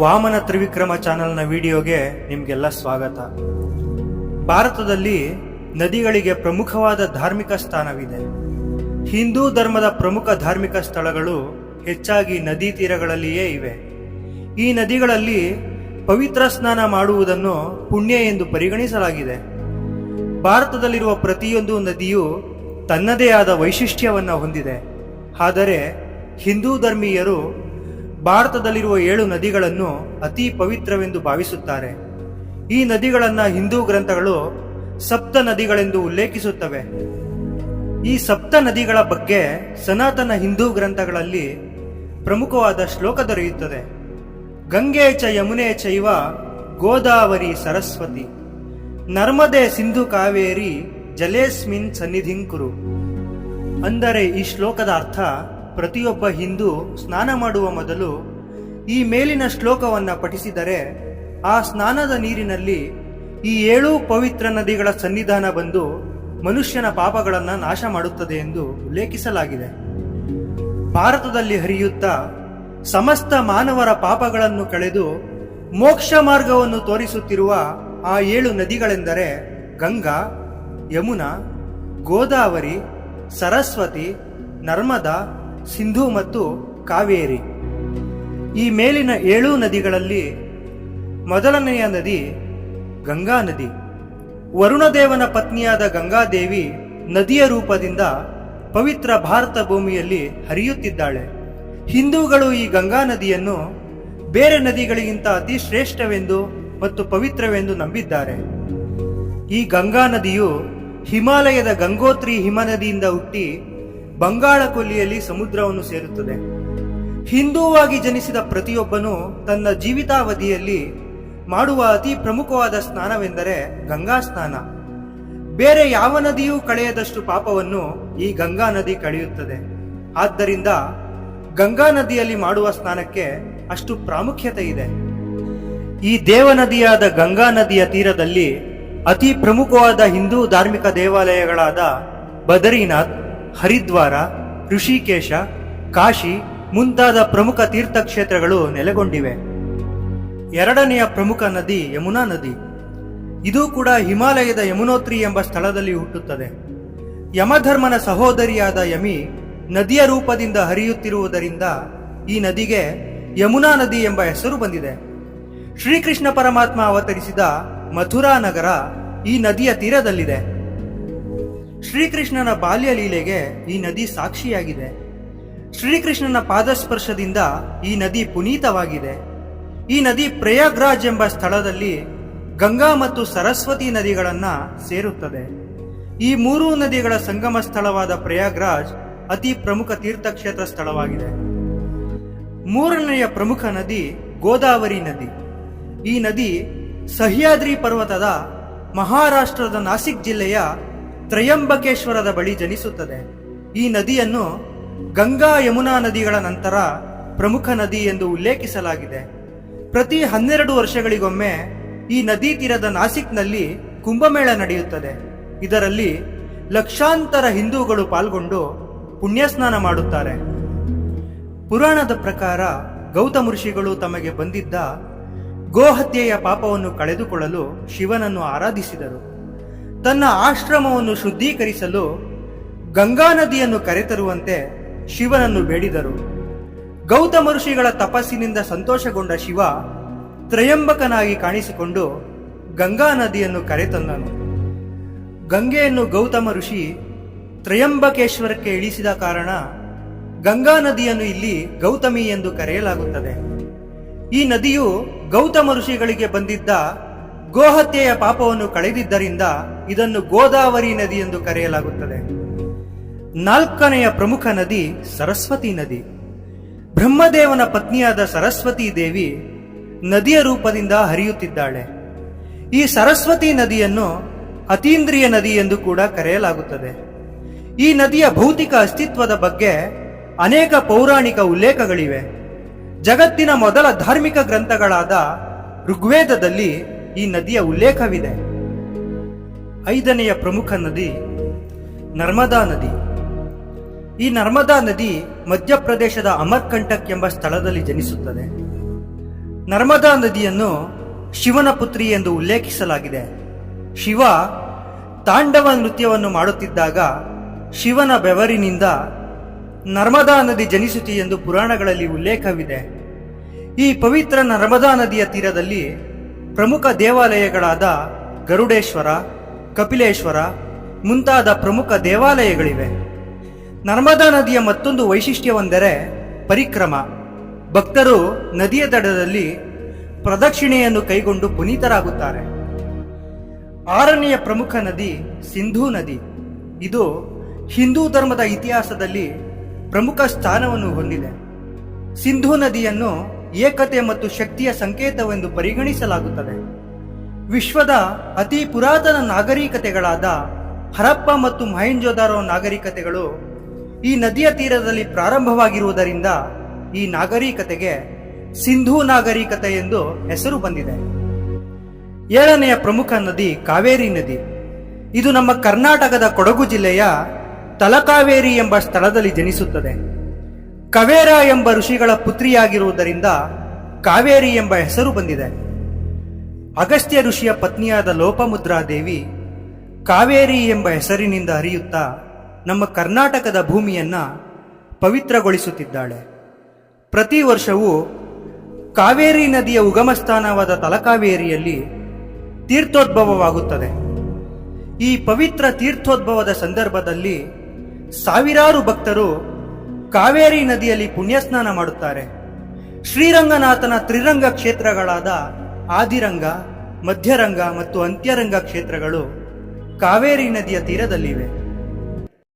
ವಾಮನ ತ್ರಿವಿಕ್ರಮ ಚಾನೆಲ್ನ ವಿಡಿಯೋಗೆ ನಿಮಗೆಲ್ಲ ಸ್ವಾಗತ. ಭಾರತದಲ್ಲಿ ನದಿಗಳಿಗೆ ಪ್ರಮುಖವಾದ ಧಾರ್ಮಿಕ ಸ್ಥಾನವಿದೆ. ಹಿಂದೂ ಧರ್ಮದ ಪ್ರಮುಖ ಧಾರ್ಮಿಕ ಸ್ಥಳಗಳು ಹೆಚ್ಚಾಗಿ ನದಿ ತೀರಗಳಲ್ಲಿಯೇ ಇವೆ. ಈ ನದಿಗಳಲ್ಲಿ ಪವಿತ್ರ ಸ್ನಾನ ಮಾಡುವುದನ್ನು ಪುಣ್ಯ ಎಂದು ಪರಿಗಣಿಸಲಾಗಿದೆ. ಭಾರತದಲ್ಲಿರುವ ಪ್ರತಿಯೊಂದು ನದಿಯು ತನ್ನದೇ ಆದ ವೈಶಿಷ್ಟ್ಯವನ್ನು ಹೊಂದಿದೆ. ಆದರೆ ಹಿಂದೂ ಧರ್ಮೀಯರು ಭಾರತದಲ್ಲಿರುವ ಏಳು ನದಿಗಳನ್ನು ಅತಿ ಪವಿತ್ರವೆಂದು ಭಾವಿಸುತ್ತಾರೆ. ಈ ನದಿಗಳನ್ನು ಹಿಂದೂ ಗ್ರಂಥಗಳು ಸಪ್ತ ನದಿಗಳೆಂದು ಉಲ್ಲೇಖಿಸುತ್ತವೆ. ಈ ಸಪ್ತ ನದಿಗಳ ಬಗ್ಗೆ ಸನಾತನ ಹಿಂದೂ ಗ್ರಂಥಗಳಲ್ಲಿ ಪ್ರಮುಖವಾದ ಶ್ಲೋಕ ದೊರೆಯುತ್ತದೆ. ಗಂಗೆ ಚ ಯಮುನೆ ಚೈವ ಗೋದಾವರಿ ಸರಸ್ವತಿ. ನರ್ಮದೆ ಸಿಂಧು ಕಾವೇರಿ ಜಲೇಸ್ಮಿನ್ ಸನ್ನಿಧಿಂಕುರು ಅಂದರೆ ಈ ಶ್ಲೋಕದ ಅರ್ಥ ಪ್ರತಿಯೊಬ್ಬ ಹಿಂದೂ ಸ್ನಾನ ಮಾಡುವ ಮೊದಲು ಈ ಮೇಲಿನ ಶ್ಲೋಕವನ್ನು ಪಠಿಸಿದರೆ ಆ ಸ್ನಾನದ ನೀರಿನಲ್ಲಿ ಈ ಏಳು ಪವಿತ್ರ ನದಿಗಳ ಸನ್ನಿಧಾನ ಬಂದು ಮನುಷ್ಯನ ಪಾಪಗಳನ್ನು ನಾಶ ಮಾಡುತ್ತದೆ ಎಂದು ಉಲ್ಲೇಖಿಸಲಾಗಿದೆ. ಭಾರತದಲ್ಲಿ ಹರಿಯುತ್ತಾ ಸಮಸ್ತ ಮಾನವರ ಪಾಪಗಳನ್ನು ಕಳೆದು ಮೋಕ್ಷ ಮಾರ್ಗವನ್ನು ತೋರಿಸುತ್ತಿರುವ ಆ ಏಳು ನದಿಗಳೆಂದರೆ ಗಂಗಾ, ಯಮುನಾ, ಗೋದಾವರಿ, ಸರಸ್ವತಿ, ನರ್ಮದಾ ಸಿಂಧು ಮತ್ತು ಕಾವೇರಿ. ಈ ಮೇಲಿನ ಏಳು ನದಿಗಳಲ್ಲಿ ಮೊದಲನೆಯ ನದಿ ಗಂಗಾ ನದಿ. ವರುಣದೇವನ ಪತ್ನಿಯಾದ ಗಂಗಾದೇವಿ ನದಿಯ ರೂಪದಿಂದ ಪವಿತ್ರ ಭಾರತ ಭೂಮಿಯಲ್ಲಿ ಹರಿಯುತ್ತಿದ್ದಾಳೆ. ಹಿಂದೂಗಳು ಈ ಗಂಗಾ ನದಿಯನ್ನು ಬೇರೆ ನದಿಗಳಿಗಿಂತ ಅತಿ ಶ್ರೇಷ್ಠವೆಂದು ಮತ್ತು ಪವಿತ್ರವೆಂದು ನಂಬಿದ್ದಾರೆ. ಈ ಗಂಗಾ ನದಿಯು ಹಿಮಾಲಯದ ಗಂಗೋತ್ರಿ ಹಿಮನದಿಯಿಂದ ಹುಟ್ಟಿ ಬಂಗಾಳ ಕೊಲ್ಲಿಯಲ್ಲಿ ಸಮುದ್ರವನ್ನು ಸೇರುತ್ತದೆ. ಹಿಂದೂವಾಗಿ ಜನಿಸಿದ ಪ್ರತಿಯೊಬ್ಬನು ತನ್ನ ಜೀವಿತಾವಧಿಯಲ್ಲಿ ಮಾಡುವ ಅತಿ ಪ್ರಮುಖವಾದ ಸ್ನಾನವೆಂದರೆ ಗಂಗಾ ಸ್ನಾನ. ಬೇರೆ ಯಾವ ನದಿಯೂ ಕಳೆಯದಷ್ಟು ಪಾಪವನ್ನು ಈ ಗಂಗಾ ನದಿ ಕಳೆಯುತ್ತದೆ. ಆದ್ದರಿಂದ ಗಂಗಾ ನದಿಯಲ್ಲಿ ಮಾಡುವ ಸ್ನಾನಕ್ಕೆ ಅಷ್ಟು ಪ್ರಾಮುಖ್ಯತೆ ಇದೆ. ಈ ದೇವನದಿಯಾದ ಗಂಗಾ ನದಿಯ ತೀರದಲ್ಲಿ ಅತಿ ಪ್ರಮುಖವಾದ ಹಿಂದೂ ಧಾರ್ಮಿಕ ದೇವಾಲಯಗಳಾದ ಬದರಿನಾಥ್ ಹರಿದ್ವಾರ, ಋಷಿಕೇಶ, ಕಾಶಿ ಮುಂತಾದ ಪ್ರಮುಖ ತೀರ್ಥಕ್ಷೇತ್ರಗಳು ನೆಲೆಗೊಂಡಿವೆ. ಎರಡನೆಯ ಪ್ರಮುಖ ನದಿ ಯಮುನಾ ನದಿ. ಇದು ಕೂಡ ಹಿಮಾಲಯದ ಯಮುನೋತ್ರಿ ಎಂಬ ಸ್ಥಳದಲ್ಲಿ ಹುಟ್ಟುತ್ತದೆ. ಯಮಧರ್ಮನ ಸಹೋದರಿಯಾದ ಯಮಿ ನದಿಯ ರೂಪದಿಂದ ಹರಿಯುತ್ತಿರುವುದರಿಂದ ಈ ನದಿಗೆ ಯಮುನಾ ನದಿ ಎಂಬ ಹೆಸರು ಬಂದಿದೆ. ಶ್ರೀಕೃಷ್ಣ ಪರಮಾತ್ಮ ಅವತರಿಸಿದ ಮಥುರಾ ನಗರ ಈ ನದಿಯ ತೀರದಲ್ಲಿದೆ. ಶ್ರೀಕೃಷ್ಣನ ಬಾಲ್ಯ ಲೀಲೆಗೆ ಈ ನದಿ ಸಾಕ್ಷಿಯಾಗಿದೆ. ಶ್ರೀಕೃಷ್ಣನ ಪಾದಸ್ಪರ್ಶದಿಂದ ಈ ನದಿ ಪುನೀತವಾಗಿದೆ. ಈ ನದಿ ಪ್ರಯಾಗ್ರಾಜ್ ಎಂಬ ಸ್ಥಳದಲ್ಲಿ ಗಂಗಾ ಮತ್ತು ಸರಸ್ವತಿ ನದಿಗಳನ್ನು ಸೇರುತ್ತದೆ. ಈ ಮೂರೂ ನದಿಗಳ ಸಂಗಮ ಸ್ಥಳವಾದ ಪ್ರಯಾಗ್ರಾಜ್ ಅತಿ ಪ್ರಮುಖ ತೀರ್ಥಕ್ಷೇತ್ರ ಸ್ಥಳವಾಗಿದೆ. ಮೂರನೆಯ ಪ್ರಮುಖ ನದಿ ಗೋದಾವರಿ ನದಿ. ಈ ನದಿ ಸಹ್ಯಾದ್ರಿ ಪರ್ವತದ ಮಹಾರಾಷ್ಟ್ರದ ನಾಸಿಕ್ ಜಿಲ್ಲೆಯ ತ್ರಯಂಬಕೇಶ್ವರದ ಬಳಿ ಜನಿಸುತ್ತದೆ. ಈ ನದಿಯನ್ನು ಗಂಗಾ ಯಮುನಾ ನದಿಗಳ ನಂತರ ಪ್ರಮುಖ ನದಿ ಎಂದು ಉಲ್ಲೇಖಿಸಲಾಗಿದೆ. ಪ್ರತಿ ಹನ್ನೆರಡು ವರ್ಷಗಳಿಗೊಮ್ಮೆ ಈ ನದಿ ತೀರದ ನಾಸಿಕ್ನಲ್ಲಿ ಕುಂಭಮೇಳ ನಡೆಯುತ್ತದೆ. ಇದರಲ್ಲಿ ಲಕ್ಷಾಂತರ ಹಿಂದೂಗಳು ಪಾಲ್ಗೊಂಡು ಪುಣ್ಯಸ್ನಾನ ಮಾಡುತ್ತಾರೆ. ಪುರಾಣದ ಪ್ರಕಾರ ಗೌತಮ ಋಷಿಗಳು ತಮಗೆ ಬಂದಿದ್ದ ಗೋಹತ್ಯೆಯ ಪಾಪವನ್ನು ಕಳೆದುಕೊಳ್ಳಲು ಶಿವನನ್ನು ಆರಾಧಿಸಿದರು. ತನ್ನ ಆಶ್ರಮವನ್ನು ಶುದ್ಧೀಕರಿಸಲು ಗಂಗಾ ನದಿಯನ್ನು ಕರೆತರುವಂತೆ ಶಿವನನ್ನು ಬೇಡಿದರು. ಗೌತಮ ಋಷಿಗಳ ತಪಸ್ಸಿನಿಂದ ಸಂತೋಷಗೊಂಡ ಶಿವ ತ್ರಯಂಬಕನಾಗಿ ಕಾಣಿಸಿಕೊಂಡು ಗಂಗಾ ನದಿಯನ್ನು ಕರೆತಂದನು. ಗಂಗೆಯನ್ನು ಗೌತಮ ಋಷಿ ತ್ರಯಂಬಕೇಶ್ವರಕ್ಕೆ ಇಳಿಸಿದ ಕಾರಣ ಗಂಗಾ ನದಿಯನ್ನು ಇಲ್ಲಿ ಗೌತಮಿ ಎಂದು ಕರೆಯಲಾಗುತ್ತದೆ. ಈ ನದಿಯು ಗೌತಮ ಋಷಿಗಳಿಗೆ ಬಂದಿದ್ದ ಗೋಹತ್ಯೆಯ ಪಾಪವನ್ನು ಕಳೆದಿದ್ದರಿಂದ ಇದನ್ನು ಗೋದಾವರಿ ನದಿ ಎಂದು ಕರೆಯಲಾಗುತ್ತದೆ. ನಾಲ್ಕನೆಯ ಪ್ರಮುಖ ನದಿ ಸರಸ್ವತಿ ನದಿ. ಬ್ರಹ್ಮದೇವನ ಪತ್ನಿಯಾದ ಸರಸ್ವತಿ ದೇವಿ ನದಿಯ ರೂಪದಿಂದ ಹರಿಯುತ್ತಿದ್ದಾಳೆ. ಈ ಸರಸ್ವತಿ ನದಿಯನ್ನು ಅತೀಂದ್ರಿಯ ನದಿ ಎಂದು ಕೂಡ ಕರೆಯಲಾಗುತ್ತದೆ. ಈ ನದಿಯ ಭೌತಿಕ ಅಸ್ತಿತ್ವದ ಬಗ್ಗೆ ಅನೇಕ ಪೌರಾಣಿಕ ಉಲ್ಲೇಖಗಳಿವೆ. ಜಗತ್ತಿನ ಮೊದಲ ಧಾರ್ಮಿಕ ಗ್ರಂಥಗಳಾದ ಋಗ್ವೇದದಲ್ಲಿ ಈ ನದಿಯ ಉಲ್ಲೇಖವಿದೆ. ಐದನೆಯ ಪ್ರಮುಖ ನದಿ ನರ್ಮದಾ ನದಿ. ಈ ನರ್ಮದಾ ನದಿ ಮಧ್ಯಪ್ರದೇಶದ ಅಮರ್ಕಂಟಕ್ ಎಂಬ ಸ್ಥಳದಲ್ಲಿ ಜನಿಸುತ್ತದೆ. ನರ್ಮದಾ ನದಿಯನ್ನು ಶಿವನ ಪುತ್ರಿ ಎಂದು ಉಲ್ಲೇಖಿಸಲಾಗಿದೆ. ಶಿವ ತಾಂಡವ ನೃತ್ಯವನ್ನು ಮಾಡುತ್ತಿದ್ದಾಗ ಶಿವನ ಬೆವರಿನಿಂದ ನರ್ಮದಾ ನದಿ ಜನಿಸುತ್ತಿ ಎಂದು ಪುರಾಣಗಳಲ್ಲಿ ಉಲ್ಲೇಖವಿದೆ. ಈ ಪವಿತ್ರ ನರ್ಮದಾ ನದಿಯ ತೀರದಲ್ಲಿ ಪ್ರಮುಖ ದೇವಾಲಯಗಳಾದ ಗರುಡೇಶ್ವರ, ಕಪಿಲೇಶ್ವರ ಮುಂತಾದ ಪ್ರಮುಖ ದೇವಾಲಯಗಳಿವೆ. ನರ್ಮದಾ ನದಿಯ ಮತ್ತೊಂದು ವೈಶಿಷ್ಟ್ಯವೆಂದರೆ ಪರಿಕ್ರಮ. ಭಕ್ತರು ನದಿಯ ದಡದಲ್ಲಿ ಪ್ರದಕ್ಷಿಣೆಯನ್ನು ಕೈಗೊಂಡು ಪುನೀತರಾಗುತ್ತಾರೆ. ಆರನೆಯ ಪ್ರಮುಖ ನದಿ ಸಿಂಧೂ ನದಿ. ಇದು ಹಿಂದೂ ಧರ್ಮದ ಇತಿಹಾಸದಲ್ಲಿ ಪ್ರಮುಖ ಸ್ಥಾನವನ್ನು ಹೊಂದಿದೆ. ಸಿಂಧೂ ನದಿಯನ್ನು ಏಕತೆ ಮತ್ತು ಶಕ್ತಿಯ ಸಂಕೇತವೆಂದು ಪರಿಗಣಿಸಲಾಗುತ್ತದೆ. ವಿಶ್ವದ ಅತಿ ಪುರಾತನ ನಾಗರಿಕತೆಗಳಾದ ಹರಪ್ಪ ಮತ್ತು ಮಹೇಂಜೋದಾರೋ ನಾಗರಿಕತೆಗಳು ಈ ನದಿಯ ತೀರದಲ್ಲಿ ಪ್ರಾರಂಭವಾಗಿರುವುದರಿಂದ ಈ ನಾಗರಿಕತೆಗೆ ಸಿಂಧೂ ನಾಗರಿಕತೆ ಎಂದು ಹೆಸರು ಬಂದಿದೆ. ಏಳನೆಯ ಪ್ರಮುಖ ನದಿ ಕಾವೇರಿ ನದಿ. ಇದು ನಮ್ಮ ಕರ್ನಾಟಕದ ಕೊಡಗು ಜಿಲ್ಲೆಯ ತಲಕಾವೇರಿ ಎಂಬ ಸ್ಥಳದಲ್ಲಿ ಜನಿಸುತ್ತದೆ. ಕವೇರ ಎಂಬ ಋಷಿಗಳ ಪುತ್ರಿಯಾಗಿರುವುದರಿಂದ ಕಾವೇರಿ ಎಂಬ ಹೆಸರು ಬಂದಿದೆ. ಅಗಸ್ತ್ಯ ಋಷಿಯ ಪತ್ನಿಯಾದ ಲೋಪಮುದ್ರಾದೇವಿ ಕಾವೇರಿ ಎಂಬ ಹೆಸರಿನಿಂದ ಹರಿಯುತ್ತಾ ನಮ್ಮ ಕರ್ನಾಟಕದ ಭೂಮಿಯನ್ನು ಪವಿತ್ರಗೊಳಿಸುತ್ತಿದ್ದಾಳೆ. ಪ್ರತಿ ವರ್ಷವೂ ಕಾವೇರಿ ನದಿಯ ಉಗಮ ಸ್ಥಾನವಾದ ತಲಕಾವೇರಿಯಲ್ಲಿ ತೀರ್ಥೋದ್ಭವವಾಗುತ್ತದೆ. ಈ ಪವಿತ್ರ ತೀರ್ಥೋದ್ಭವದ ಸಂದರ್ಭದಲ್ಲಿ ಸಾವಿರಾರು ಭಕ್ತರು ಕಾವೇರಿ ನದಿಯಲ್ಲಿ ಪುಣ್ಯಸ್ನಾನ ಮಾಡುತ್ತಾರೆ. ಶ್ರೀರಂಗನಾಥನ ತ್ರಿರಂಗ ಕ್ಷೇತ್ರಗಳಾದ ಆದಿರಂಗ, ಮಧ್ಯರಂಗ ಮತ್ತು ಅಂತ್ಯರಂಗ ಕ್ಷೇತ್ರಗಳು ಕಾವೇರಿ ನದಿಯ ತೀರದಲ್ಲಿವೆ.